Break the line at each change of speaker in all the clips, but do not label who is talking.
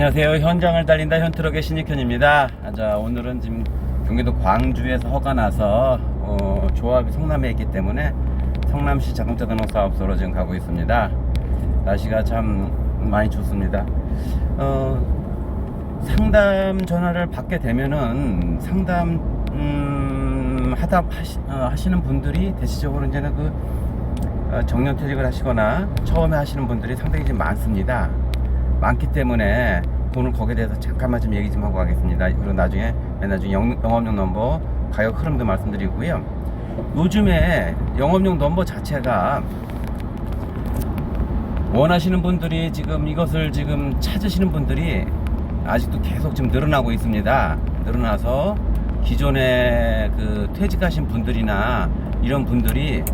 안녕하세요. 현장을 달린다 현트럭의 신익현입니다. 아, 자, 오늘은 지금 경기도 광주에서 허가 나서 어, 조합이 성남에 있기 때문에 성남시 자동차 등록 사업소로 지금 가고 있습니다. 날씨가 참 많이 좋습니다. 어, 상담 전화를 받게 되면은 상담 음, 하다 하시, 어, 하시는 분들이 대체적으로 이제는 그 어, 정년퇴직을 하시거나 처음에 하시는 분들이 상당히 좀 많습니다. 많기 때문에 오늘 거기에 대해서 잠깐만 좀 얘기 좀 하고 가겠습니다. 그리고 나중에 맨 나중에 영, 영업용 넘버 가격 흐름도 말씀드리고요. 요즘에 영업용 넘버 자체가 원하시는 분들이 지금 이것을 지금 찾으시는 분들이 아직도 계속 지금 늘어나고 있습니다. 늘어나서 기존에 그 퇴직하신 분들이나 이런 분들이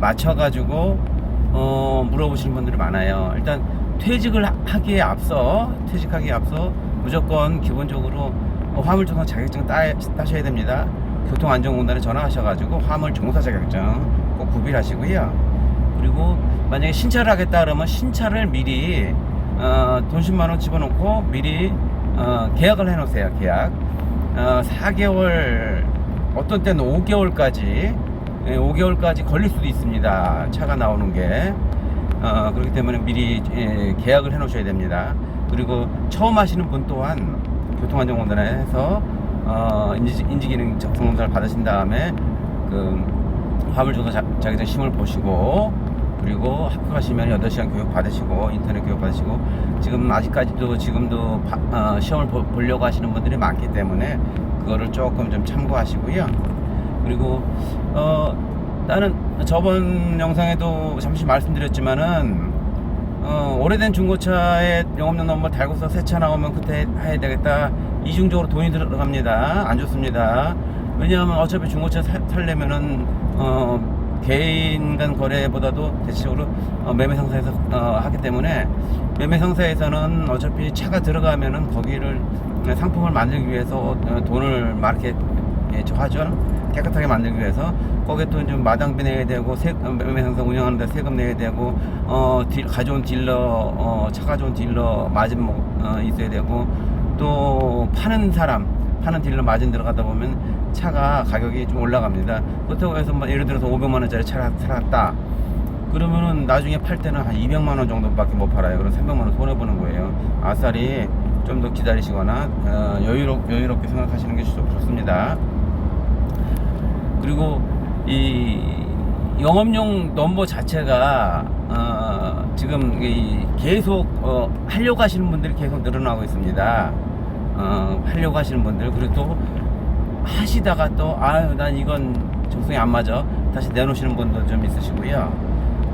맞춰가지고 어, 물어보시는 분들이 많아요. 일단 퇴직을 하- 하기에 앞서 퇴직하기에 앞서 무조건 기본적으로 어, 화물종사 자격증 따, 따셔야 됩니다. 교통안전공단에 전화하셔가지고 화물 종사 자격증 꼭 구비하시고요. 그리고 만약에 신차를 하겠다 그러면 신차를 미리 어, 돈 10만 원 집어넣고 미리 어, 계약을 해놓으세요. 계약. 어, 4개월 어떤 때는 5개월까지 5개월까지 걸릴 수도 있습니다. 차가 나오는 게 어, 그렇기 때문에 미리 예, 계약을 해 놓으셔야 됩니다. 그리고 처음 하시는 분 또한 교통안전공단에서 어, 인지, 인지기능 적성검사를 받으신 다음에 그 화물조사 자- 자격증 시험을 보시고 그리고 합격하시면 8시간 교육 받으시고 인터넷 교육 받으시고 지금 아직까지도 지금도 바- 어, 시험을 보, 보려고 하시는 분들이 많기 때문에 그거를 조금 좀 참고하시고요. 그리고 어 나는 저번 영상에도 잠시 말씀드렸지만은 어, 오래된 중고차에 영업용 넘버 달고서 새 차 나오면 그때 해야 되겠다. 이중적으로 돈이 들어갑니다. 안 좋습니다. 왜냐하면 어차피 중고차 사, 살려면은 어, 개인 간 거래보다도 대체적으로 어, 매매 상사에서 어, 하기 때문에 매매 상사에서는 어차피 차가 들어가면은 거기를 상품을 만들기 위해서 어, 돈을 많게 예, 저 하죠. 깨끗하게 만들기 위해서 거기에 또 좀 마당비 내야 되고 세, 어, 매매 상사 운영하는데 세금 내야 되고 어 딜, 가져온 딜러 어, 차 가져온 딜러 마진 뭐, 어, 있어야 되고 또 파는 사람 파는 딜러 마진 들어가다 보면 차가 가격이 좀 올라갑니다. 그렇다고 해서 뭐 예를 들어서 500만 원짜리 차를 살았다. 그러면은 나중에 팔 때는 한 200만 원 정도밖에 못 팔아요. 그럼 300만 원 손해 보는 거예요. 아싸리 좀 더 기다리시거나 어, 여유롭, 여유롭게 생각하시는 게 좋- 좋습니다. 그리고 이 영업용 넘버 자체가 어, 지금 이 계속 어, 하려고 하시는 분들이 계속 늘어나고 있습니다. 어, 하려고 하시는 분들 그리고 또 하시다가 또 아유 난 이건 적성이 안 맞아 다시 내놓으시는 분도 좀 있으시고요.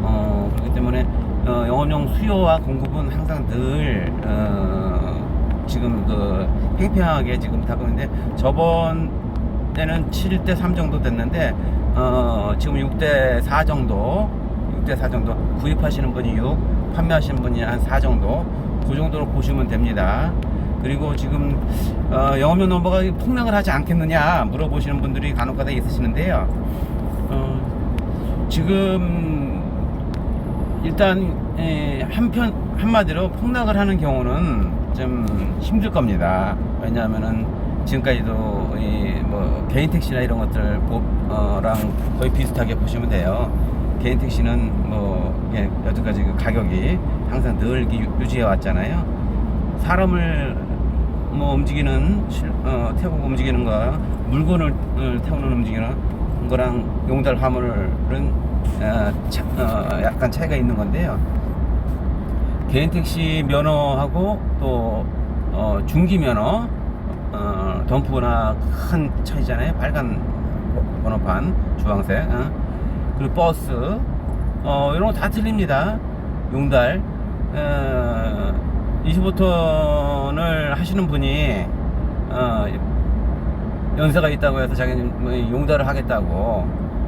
어, 그렇기 때문에 어, 영업용 수요와 공급은 항상 늘 어, 지금 그 팽팽하게 지금 다고 있는데 저번 때는 7대 3 정도 됐는데 어, 지금 6대 4 정도 6대 4 정도 구입하시는 분이 6 판매하시는 분이 한 4 정도 그 정도로 보시면 됩니다 그리고 지금 어, 영업용 넘버가 폭락을 하지 않겠느냐 물어보시는 분들이 간혹가다 있으시는데요 어, 지금 일단 예, 한편 한마디로 폭락을 하는 경우는 좀 힘들 겁니다. 왜냐하면은 지금까지도 이 뭐 개인 택시나 이런 것들랑 거의 비슷하게 보시면 돼요. 개인 택시는 뭐 이게 여태까지 그 가격이 항상 늘 유지해 왔잖아요. 사람을 뭐 움직이는 실- 어, 태우고 움직이는 거 물건을 어, 태우는 움직이는 거랑 용달 화물은 어, 차- 어, 약간 차이가 있는 건데요. 개인 택시 면허하고 또 어, 중기 면허 어, 덤프나 큰 차이잖아요. 빨간 번- 번호판 주황색 어. 그리고 버스 어, 이런 거 다 틀립니다. 용달 어, 25톤을 하시는 분이 어, 연세가 있다고 해서 자기는 뭐 용달을 하겠다고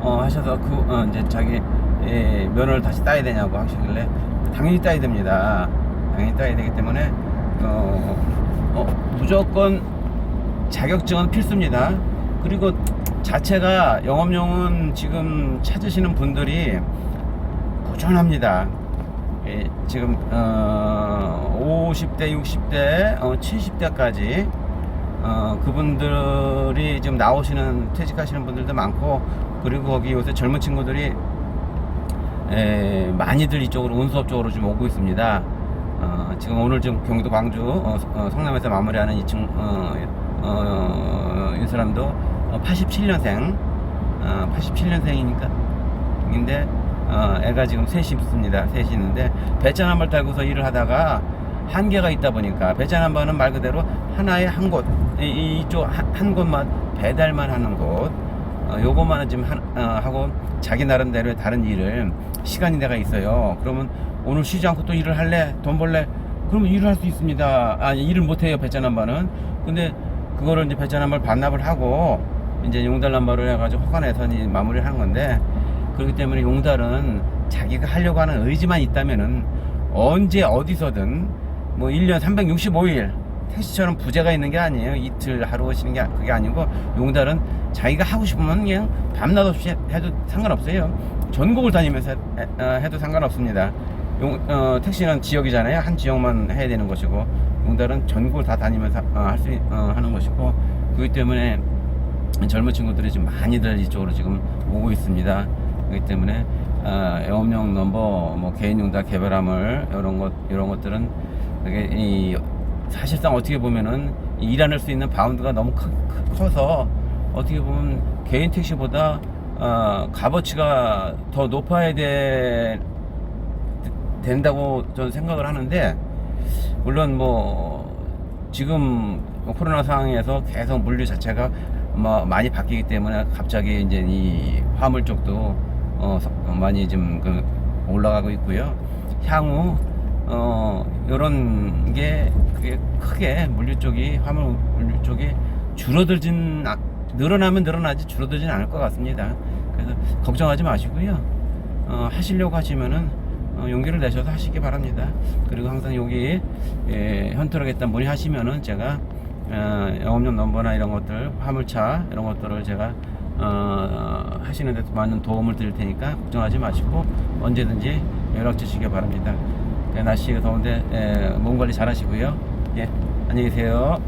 어, 하셔서 그 어, 이제 자기 예, 면허를 다시 따야 되냐고 하시길래 당연히 따야 됩니다. 당연히 따야 되기 때문에 어, 어, 무조건 자격증은 필수입니다. 그리고 자체가 영업용은 지금 찾으시는 분들이 꾸준합니다. 예, 지금 어, 50대, 60대, 어, 70대까지 어, 그분들이 지금 나오시는 퇴직하시는 분들도 많고 그리고 거기 요새 젊은 친구들이 에, 많이들 이쪽으로 운수업 쪽으로 좀 오고 있습니다. 어, 지금 오늘 지금 경기도 광주 어, 어, 성남에서 마무리하는 이층 어, 어, 이 사람도 어, 87년생 어, 87년생이니까 인데 어, 애가 지금 셋이 있습니다. 셋이 있는데 배짱 한발 달고서 일을 하다가 한계가 있다 보니까 배짱 한 발은 말 그대로 하나의 한 곳, 이, 이쪽 한, 한 곳만 배달만 하는 곳, 어, 요것만은 지금 한, 어, 하고 자기 나름대로의 다른 일을 시간이 내가 있어요. 그러면 오늘 쉬지 않고 또 일을 할래? 돈 벌래? 그러면 일을 할 수 있습니다. 아니 일을 못 해요 배짱 한 발은. 근데 그거를 이제 한발 반납을 하고 이제 용달 남발을 해가지고 허가 내서 이제 마무리를 하는 건데 그렇기 때문에 용달은 자기가 하려고 하는 의지만 있다면은 언제 어디서든 뭐 1년 365일 택시처럼 부재가 있는 게 아니에요. 이틀 하루 쉬는 게 그게 아니고 용달은 자기가 하고 싶으면 그냥 밤낮 없이 해도 상관없어요. 전국을 다니면서 해, 어, 해도 상관없습니다. 용, 어, 택시는 지역이잖아요. 한 지역만 해야 되는 것이고 용달은 전국을 다 다니면서 어, 할수 어, 하는 것이고 그렇기 때문에 젊은 친구들이 지금 많이들 이쪽으로 지금 오고 있습니다. 그렇기 때문에 어, 영업용 넘버, 뭐 개인용달 개별함을 이런 것 이런 것들은 되게 이 사실상 어떻게 보면은 일할 수 있는 바운드가 너무 크, 크- 커서 어떻게 보면 개인 택시보다 어, 값어치가 더 높아야 돼 된다고 저는 생각을 하는데 물론 뭐 지금 코로나 상황에서 계속 물류 자체가 뭐 많이 바뀌기 때문에 갑자기 이제 이 화물 쪽도 어 많이 좀그 올라가고 있고요. 향후 어 요런 게 크게 물류 쪽이 화물 물류 쪽이 줄어들진 아- 늘어나면 늘어나지 줄어들진 않을 것 같습니다. 그래서 걱정하지 마시고요. 어, 하시려고 하시면은 어, 용기를 내셔서 하시기 바랍니다. 그리고 항상 여기 예, 현트럭에다 문의하시면은 제가 어, 영업용 넘버나 이런 것들 화물차 이런 것들을 제가 어, 하시는 데 많은 도움을 드릴 테니까 걱정하지 마시고 언제든지 연락 주시기 바랍니다. 예, 날씨가 더운데 예, 몸 관리 잘 하시고요. 예, 안녕히 계세요.